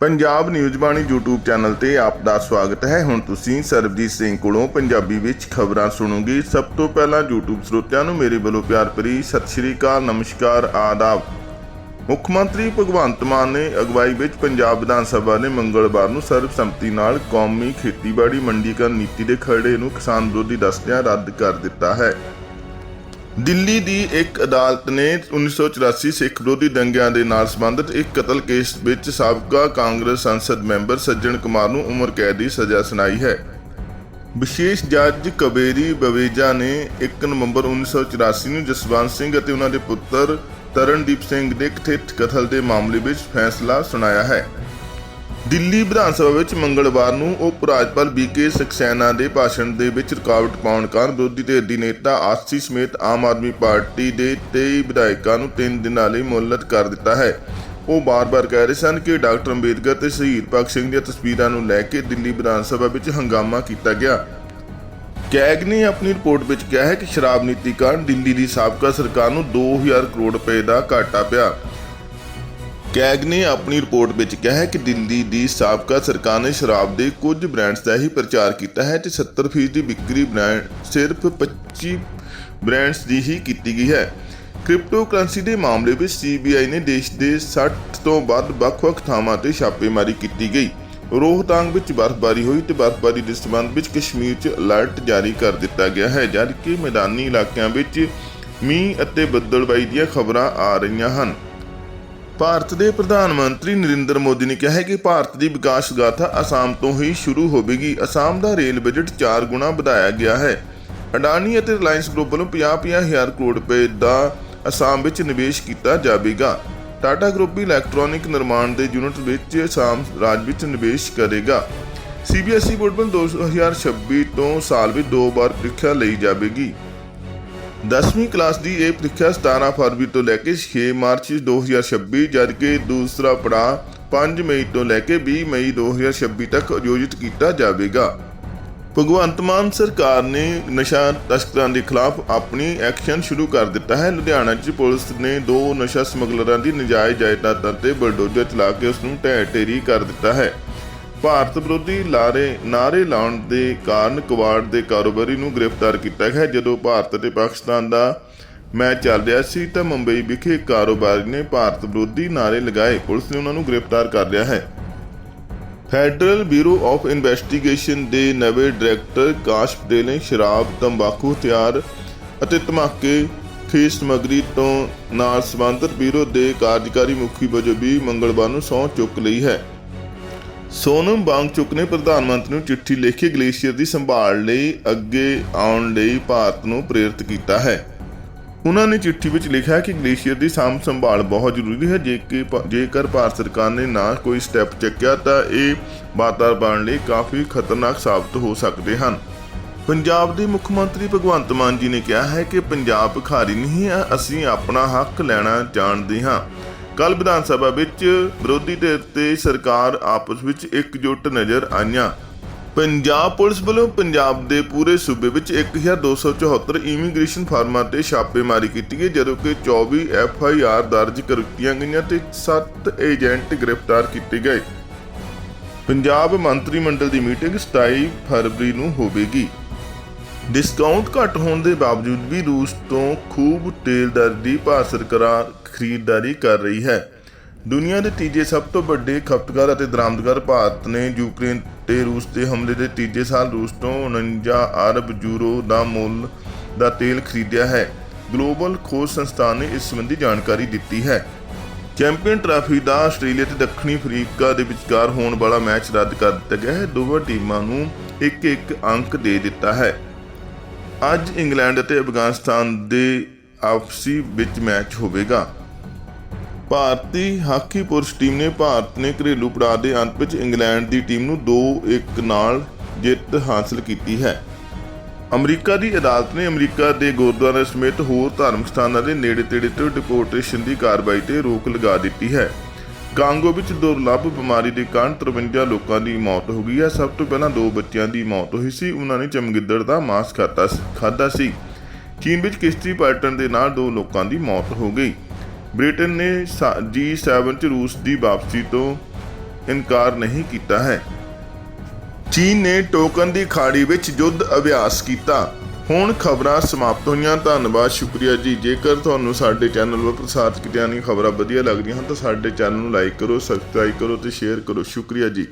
Punjab news Bani YouTube channel ਤੇ ਆਪ ਦਾ ਸਵਾਗਤ ਹੈ। ਹੁਣ ਤੁਸੀਂ ਸਰਬਜੀਤ ਸਿੰਘ ਕੋਲੋਂ ਪੰਜਾਬੀ ਵਿੱਚ ਖਬਰਾਂ ਸੁਣੋਗੇ। ਸਭ ਤੋਂ ਪਹਿਲਾਂ YouTube ਸਰੋਤਿਆਂ ਨੂੰ ਮੇਰੇ ਵੱਲੋਂ ਪਿਆਰ ਭਰੀ ਸਤਿ ਸ਼੍ਰੀ ਅਕਾਲ, ਨਮਸਕਾਰ, ਆਦਾਬ। ਮੁੱਖ ਮੰਤਰੀ ਭਗਵੰਤ ਮਾਨ ਨੇ ਅਗਵਾਈ ਵਿੱਚ ਪੰਜਾਬ ਵਿਧਾਨ ਸਭਾ ਨੇ ਮੰਗਲਵਾਰ ਨੂੰ ਸਰਬਸੰਮਤੀ ਨਾਲ ਕੌਮੀ ਖੇਤੀਬਾੜੀ ਮੰਡੀਕਰਨ ਨੀਤੀ ਦੇ ਖਰੜੇ ਨੂੰ ਕਿਸਾਨ ਵਿਰੋਧੀ ਦੱਸਦਿਆਂ ਰੱਦ ਕਰ ਦਿੱਤਾ ਹੈ। ਦਿੱਲੀ ਦੀ ਇੱਕ ਅਦਾਲਤ ਨੇ 1984 ਸਿੱਖ ਵਿਰੋਧੀ ਦੰਗਿਆਂ ਦੇ ਨਾਲ ਸੰਬੰਧਿਤ ਇੱਕ ਕਤਲ ਕੇਸ ਵਿੱਚ ਸਾਬਕਾ ਕਾਂਗਰਸ ਸੰਸਦ ਮੈਂਬਰ ਸੱਜਣ ਕੁਮਾਰ ਨੂੰ ਉਮਰ ਕੈਦ ਦੀ ਸਜ਼ਾ ਸੁਣਾਈ ਹੈ। ਵਿਸ਼ੇਸ਼ ਜੱਜ ਕਬੇਰੀ ਬਵੇਜਾ ਨੇ 1 ਨਵੰਬਰ 1984 ਨੂੰ ਜਸਵੰਤ ਸਿੰਘ ਅਤੇ ਉਹਨਾਂ ਦੇ ਪੁੱਤਰ ਤਰਨਦੀਪ ਸਿੰਘ ਦੇ ਕਥਿਤ ਕਤਲ ਦੇ ਮਾਮਲੇ ਵਿੱਚ ਫੈਸਲਾ ਸੁਣਾਇਆ ਹੈ। ਦਿੱਲੀ ਵਿਧਾਨ ਸਭਾ ਵਿੱਚ ਮੰਗਲਵਾਰ ਨੂੰ ਉਪ ਰਾਜਪਾਲ ਬੀਕੇ ਸਕਸੈਨਾ ਦੇ ਭਾਸ਼ਣ ਦੇ ਵਿੱਚ ਰੁਕਾਵਟ ਪਾਉਣ ਕਾਰਨ ਵਿਰੋਧੀ ਧਿਰ ਦੀ ਨੇਤਾ ਆਸੀ ਸਮੇਤ ਆਮ ਆਦਮੀ ਪਾਰਟੀ ਦੇ 23 ਵਿਧਾਇਕਾਂ ਨੂੰ 3 ਦਿਨਾਂ ਲਈ ਮੁਅੱਤਲ ਕਰ ਦਿੱਤਾ ਹੈ। ਉਹ ਬਾਰ-ਬਾਰ ਕਹਿ ਰਹੇ ਸਨ ਕਿ ਡਾਕਟਰ ਅੰਬੇਦਕਰ ਤੇ ਸ਼ਹੀਦ ਭਗਤ ਸਿੰਘ ਦੀਆਂ ਤਸਵੀਰਾਂ ਨੂੰ ਲੈ ਕੇ ਦਿੱਲੀ ਵਿਧਾਨ ਸਭਾ ਵਿੱਚ ਹੰਗਾਮਾ ਕੀਤਾ ਗਿਆ। ਕੈਗ ਨੇ ਆਪਣੀ ਰਿਪੋਰਟ ਵਿੱਚ ਕਿਹਾ ਹੈ ਕਿ ਸ਼ਰਾਬ ਨੀਤੀ ਕਾਰਨ ਦਿੱਲੀ ਦੀ ਸਾਬਕਾ ਸਰਕਾਰ ਨੂੰ 2000 ਕਰੋੜ ਰੁਪਏ ਦਾ ਘਾਟਾ ਪਿਆ। ਕੈਗ ਨੇ ਆਪਣੀ ਰਿਪੋਰਟ ਵਿੱਚ ਕਿਹਾ ਹੈ ਕਿ ਦਿੱਲੀ ਦੀ ਸਾਬਕਾ ਸਰਕਾਰ ਨੇ ਸ਼ਰਾਬ ਦੇ ਕੁਝ ਬ੍ਰਾਂਡਸ ਦਾ ਹੀ ਪ੍ਰਚਾਰ ਕੀਤਾ ਹੈ ਤੇ 70% ਦੀ ਵਿਕਰੀ ਬ੍ਰਾਂਡ ਸਿਰਫ 25 ਬ੍ਰਾਂਡਸ ਦੀ ਹੀ ਕੀਤੀ ਗਈ ਹੈ। ਕ੍ਰਿਪਟੋ ਕਰੰਸੀ ਦੇ ਮਾਮਲੇ ਵਿੱਚ ਸੀਬੀਆਈ ਨੇ ਦੇਸ਼ ਦੇ 60 ਤੋਂ ਵੱਧ ਵੱਖ-ਵੱਖ ਥਾਵਾਂ ਤੇ ਛਾਪੇਮਾਰੀ ਕੀਤੀ ਗਈ। ਰੋਹਤਾਂਗ ਵਿੱਚ ਬਰਫ਼ਬਾਰੀ ਹੋਈ ਤੇ ਬਰਫ਼ਬਾਰੀ ਦੇ ਸੰਬੰਧ ਵਿੱਚ ਕਸ਼ਮੀਰ 'ਚ ਅਲਰਟ ਜਾਰੀ ਕਰ ਦਿੱਤਾ ਗਿਆ ਹੈ, ਜਦਕਿ ਮੈਦਾਨੀ ਇਲਾਕਿਆਂ ਵਿੱਚ ਮੀਂਹ ਅਤੇ ਬੱਦਲਬਾਈ ਦੀਆਂ ਖਬਰਾਂ ਆ ਰਹੀਆਂ ਹਨ। ਭਾਰਤ ਦੇ ਪ੍ਰਧਾਨ ਮੰਤਰੀ ਨਰਿੰਦਰ ਮੋਦੀ ਨੇ ਕਿਹਾ ਹੈ ਕਿ ਭਾਰਤ ਦੀ ਵਿਕਾਸ ਗਾਥਾ ਅਸਾਮ ਤੋਂ ਹੀ ਸ਼ੁਰੂ ਹੋਵੇਗੀ। ਅਸਾਮ ਦਾ ਰੇਲ ਬਜਟ 4 ਗੁਣਾ ਵਧਾਇਆ ਗਿਆ ਹੈ। ਅਡਾਨੀ ਅਤੇ ਰਿਲਾਇੰਸ ਗਰੁੱਪ ਵੱਲੋਂ 50-50 ਹਜ਼ਾਰ ਕਰੋੜ ਰੁਪਏ ਦਾ ਅਸਾਮ ਵਿੱਚ ਨਿਵੇਸ਼ ਕੀਤਾ ਜਾਵੇਗਾ। ਟਾਟਾ ਗਰੁੱਪ ਵੀ ਇਲੈਕਟ੍ਰੋਨਿਕ ਨਿਰਮਾਣ ਦੇ ਯੂਨਿਟ ਵਿੱਚ ਅਸਾਮ ਰਾਜ ਵਿੱਚ ਨਿਵੇਸ਼ ਕਰੇਗਾ। ਸੀਬੀਐਸਈ ਬੋਰਡ ਵੱਲੋਂ 2026 ਤੋਂ ਸਾਲ ਵਿੱਚ ਦੋ ਵਾਰ ਪ੍ਰੀਖਿਆ ਲਈ ਜਾਵੇਗੀ। 10ਵੀਂ ਕਲਾਸ ਦੀ ਇਹ ਪ੍ਰੀਖਿਆ 17 ਫਰਵਰੀ ਤੋਂ ਲੈ ਕੇ 6 ਮਾਰਚ 2026 ਜਦਕਿ ਦੂਸਰਾ ਪੜਾਅ 5 ਮਈ ਤੋਂ ਲੈ ਕੇ 20 ਮਈ 2026 ਤੱਕ ਆਯੋਜਿਤ ਕੀਤਾ ਜਾਵੇਗਾ। ਭਗਵੰਤ ਮਾਨ ਸਰਕਾਰ ਨੇ ਨਸ਼ਾ ਤਸਕਰਾਂ ਦੇ ਖਿਲਾਫ ਆਪਣੀ ਐਕਸ਼ਨ ਸ਼ੁਰੂ ਕਰ ਦਿੱਤਾ ਹੈ। ਲੁਧਿਆਣਾ 'ਚ ਪੁਲਿਸ ਨੇ ਦੋ ਨਸ਼ਾ ਸਮਗਲਰਾਂ ਦੀ ਨਜਾਇਜ਼ ਜਾਇਦਾਦਾਂ ਤੇ ਬਲਡੋਜ਼ਰ ਚਲਾ ਕੇ ਉਸ ਨੂੰ ਢਹਿ ਢੇਰੀ ਕਰ ਦਿੱਤਾ ਹੈ। ਭਾਰਤ ਵਿਰੋਧੀ ਲਾਰੇ ਨਾਰੇ ਲਾਉਣ ਦੇ ਕਾਰਨ ਕਵਾੜ ਦੇ ਕਾਰੋਬਾਰੀ ਨੂੰ ਗ੍ਰਿਫਤਾਰ ਕੀਤਾ ਗਿਆ। ਜਦੋਂ ਭਾਰਤ ਅਤੇ ਪਾਕਿਸਤਾਨ ਦਾ ਮੈਚ ਚੱਲ ਰਿਹਾ ਸੀ ਤਾਂ ਮੁੰਬਈ ਵਿਖੇ ਇੱਕ ਕਾਰੋਬਾਰੀ ਨੇ ਭਾਰਤ ਵਿਰੋਧੀ ਨਾਰੇ ਲਗਾਏ। ਪੁਲਿਸ ਨੇ ਉਹਨਾਂ ਨੂੰ ਗ੍ਰਿਫਤਾਰ ਕਰ ਲਿਆ ਹੈ। ਫੈਡਰਲ ਬਿਊਰੋ ਆਫ ਇਨਵੈਸਟੀਗੇਸ਼ਨ ਦੇ ਨਵੇਂ ਡਾਇਰੈਕਟਰ ਕਾਸ਼ ਪਟੇਲ ਨੇ ਸ਼ਰਾਬ, ਤੰਬਾਕੂ ਹਥਿਆਰ ਅਤੇ ਧਮਾਕੇ ਖੇਸ ਸਮੱਗਰੀ ਤੋਂ ਨਾਲ ਸੰਬੰਧਿਤ ਬਿਊਰੋ ਦੇ ਕਾਰਜਕਾਰੀ ਮੁਖੀ ਵਜੋਂ ਵੀ ਮੰਗਲਵਾਰ ਨੂੰ ਸਹੁੰ ਚੁੱਕ ਲਈ ਹੈ। ਸੋਨਮ ਵਾਂਗਚੁਕ ਨੇ ਪ੍ਰਧਾਨ ਮੰਤਰੀ ਨੂੰ ਚਿੱਠੀ ਲਿਖ ਕੇ ਗਲੇਸ਼ੀਅਰ ਦੀ ਸੰਭਾਲ ਲਈ ਅੱਗੇ ਆਉਣ ਲਈ ਭਾਰਤ ਨੂੰ ਪ੍ਰੇਰਿਤ ਕੀਤਾ ਹੈ। ਉਹਨਾਂ ਨੇ ਚਿੱਠੀ ਵਿੱਚ ਲਿਖਿਆ ਕਿ ਗਲੇਸ਼ੀਅਰ ਦੀ ਸਾਂਭ ਸੰਭਾਲ ਬਹੁਤ ਜ਼ਰੂਰੀ ਹੈ। ਜੇ ਜੇਕਰ ਭਾਰਤ ਸਰਕਾਰ ਨੇ ਨਾ ਕੋਈ ਸਟੈਪ ਚੱਕਿਆ ਤਾਂ ਇਹ ਵਾਤਾਵਰਣ ਲਈ ਕਾਫੀ ਖਤਰਨਾਕ ਸਾਬਤ ਹੋ ਸਕਦੇ ਹਨ। ਪੰਜਾਬ ਦੇ ਮੁੱਖ ਮੰਤਰੀ ਭਗਵੰਤ ਮਾਨ ਜੀ ਨੇ ਕਿਹਾ ਹੈ ਕਿ ਪੰਜਾਬ ਭਿਖਾਰੀ ਨਹੀਂ ਹੈ, ਅਸੀਂ ਆਪਣਾ ਹੱਕ ਲੈਣਾ ਜਾਣਦੇ ਹਾਂ। ਕੱਲ ਵਿਧਾਨ ਸਭਾ ਵਿੱਚ ਵਿਰੋਧੀ ਧਿਰ ਤੇ ਸਰਕਾਰ ਆਪਸ ਵਿੱਚ ਇਕਜੁੱਟ ਨਜ਼ਰ ਆਈਆਂ। ਪੰਜਾਬ ਪੁਲਿਸ ਵੱਲੋਂ ਪੰਜਾਬ ਦੇ ਪੂਰੇ ਸੂਬੇ ਵਿੱਚ 1274 ਇਮੀਗ੍ਰੇਸ਼ਨ ਫਾਰਮਾਂ ਤੇ ਛਾਪੇਮਾਰੀ ਕੀਤੀ ਗਈ, ਜਦੋਂ ਕਿ 24 ਐਫ ਆਈ ਆਰ ਦਰਜ ਕਰ ਦਿੱਤੀਆਂ ਗਈਆਂ ਤੇ 7 ਏਜੰਟ ਗ੍ਰਿਫਤਾਰ ਕੀਤੇ ਗਏ। ਪੰਜਾਬ ਮੰਤਰੀ ਮੰਡਲ ਦੀ ਮੀਟਿੰਗ 27 ਫਰਵਰੀ ਨੂੰ ਹੋਵੇਗੀ। ਡਿਸਕਾਊਂਟ ਘੱਟ ਹੋਣ ਦੇ ਬਾਵਜੂਦ ਵੀ ਰੂਸ ਤੋਂ ਖੂਬ ਤੇਲ ਦਰ ਦੀ ਭਾਰਤ ਸਰਕਾਰ ਖਰੀਦਦਾਰੀ ਕਰ ਰਹੀ ਹੈ। ਦੁਨੀਆ ਦੇ ਤੀਜੇ ਸਭ ਤੋਂ ਵੱਡੇ ਖਪਤਕਾਰ ਅਤੇ ਦਰਾਮਦਕਾਰ ਭਾਰਤ ਨੇ ਯੂਕਰੇਨ ਤੇ ਰੂਸ ਦੇ ਹਮਲੇ ਦੇ ਤੀਜੇ ਸਾਲ ਰੂਸ ਤੋਂ 49 ਅਰਬ ਯੂਰੋ ਦਾ ਮੁੱਲ ਦਾ ਤੇਲ ਖਰੀਦਿਆ ਹੈ। ਗਲੋਬਲ ਖੋਜ ਸੰਸਥਾਨ ਨੇ ਇਸ ਸੰਬੰਧੀ ਜਾਣਕਾਰੀ ਦਿੱਤੀ ਹੈ। ਚੈਂਪੀਅਨ ਟਰਾਫੀ ਦਾ ਆਸਟ੍ਰੇਲੀਆ ਤੇ ਦੱਖਣੀ ਅਫਰੀਕਾ ਦੇ ਵਿਚਕਾਰ ਹੋਣ ਵਾਲਾ ਮੈਚ ਰੱਦ ਕਰ ਦਿੱਤਾ ਗਿਆ ਹੈ। ਦੋਵਾਂ ਟੀਮਾਂ ਨੂੰ ਇੱਕ ਇੱਕ ਅੰਕ ਦੇ ਦਿੱਤਾ ਹੈ। ਅੱਜ ਇੰਗਲੈਂਡ ਅਤੇ ਅਫਗਾਨਿਸਤਾਨ ਦੇ ਆਪਸੀ ਵਿੱਚ ਮੈਚ ਹੋਵੇਗਾ। ਭਾਰਤੀ ਹਾਕੀ ਪੁਰਸ਼ ਟੀਮ ਨੇ ਭਾਰਤ ਨੇ ਘਰੇਲੂ ਪੜਾਅ ਦੇ ਅੰਤ ਵਿੱਚ ਇੰਗਲੈਂਡ ਦੀ ਟੀਮ ਨੂੰ 2-1 ਨਾਲ ਜਿੱਤ ਹਾਸਲ ਕੀਤੀ ਹੈ। ਅਮਰੀਕਾ ਦੀ ਅਦਾਲਤ ਨੇ ਅਮਰੀਕਾ ਦੇ ਗੁਰਦੁਆਰਾ ਸਮੇਤ ਹੋਰ ਧਾਰਮਿਕ ਸਥਾਨਾਂ ਦੇ ਨੇੜੇ-ਤੇੜੇ ਤੋਂ ਡਿਪੋਰਟੇਸ਼ਨ ਦੀ ਕਾਰਵਾਈ ਤੇ ਰੋਕ ਲਗਾ ਦਿੱਤੀ ਹੈ। ਕਾਂਗੋ ਵਿੱਚ ਦੁਰਲੱਭ ਬਿਮਾਰੀ ਦੇ ਕਾਰਨ 53 ਲੋਕਾਂ ਦੀ ਮੌਤ ਹੋ ਗਈ ਹੈ। ਸਭ ਤੋਂ ਪਹਿਲਾਂ ਦੋ ਬੱਚਿਆਂ ਦੀ ਮੌਤ ਹੋਈ ਸੀ। ਉਹਨਾਂ ਨੇ ਚਮਗਿੱਦੜ ਦਾ ਮਾंस ਖਾਤਾ ਖਾਦਾ ਸੀ। ਚੀਨ ਵਿੱਚ ਕਿਸ਼ਤੀ ਪਲਟਣ ਦੇ ਨਾਲ ਦੋ ਲੋਕਾਂ ਦੀ ਮੌਤ ਹੋ ਗਈ। ਬ੍ਰਿਟਨ ਨੇ ਜੀ7 ਚ ਰੂਸ ਦੀ ਵਾਪਸੀ ਤੋਂ ਇਨਕਾਰ ਨਹੀਂ ਕੀਤਾ ਹੈ। ਚੀਨ ਨੇ ਟੋਕਨ ਦੀ ਖਾੜੀ ਵਿੱਚ ਯੁੱਧ ਅਭਿਆਸ ਕੀਤਾ। ਹੁਣ ਖਬਰਾਂ ਸਮਾਪਤ ਹੋਈਆਂ। ਧੰਨਵਾਦ, ਸ਼ੁਕਰੀਆ ਜੀ। ਜੇਕਰ ਤੁਹਾਨੂੰ ਸਾਡੇ ਚੈਨਲ ਉੱਪਰ ਪ੍ਰਸਾਰਿਤ ਕੀਤੀਆਂ ਨਹੀਂ ਖਬਰਾਂ ਵਧੀਆ ਲੱਗਦੀਆਂ ਹਨ, ਤਾਂ ਸਾਡੇ ਚੈਨਲ ਨੂੰ ਲਾਈਕ ਕਰੋ, ਸਬਸਕ੍ਰਾਈਬ ਕਰੋ ਤੇ ਸ਼ੇਅਰ ਕਰੋ। ਸ਼ੁਕਰੀਆ ਜੀ।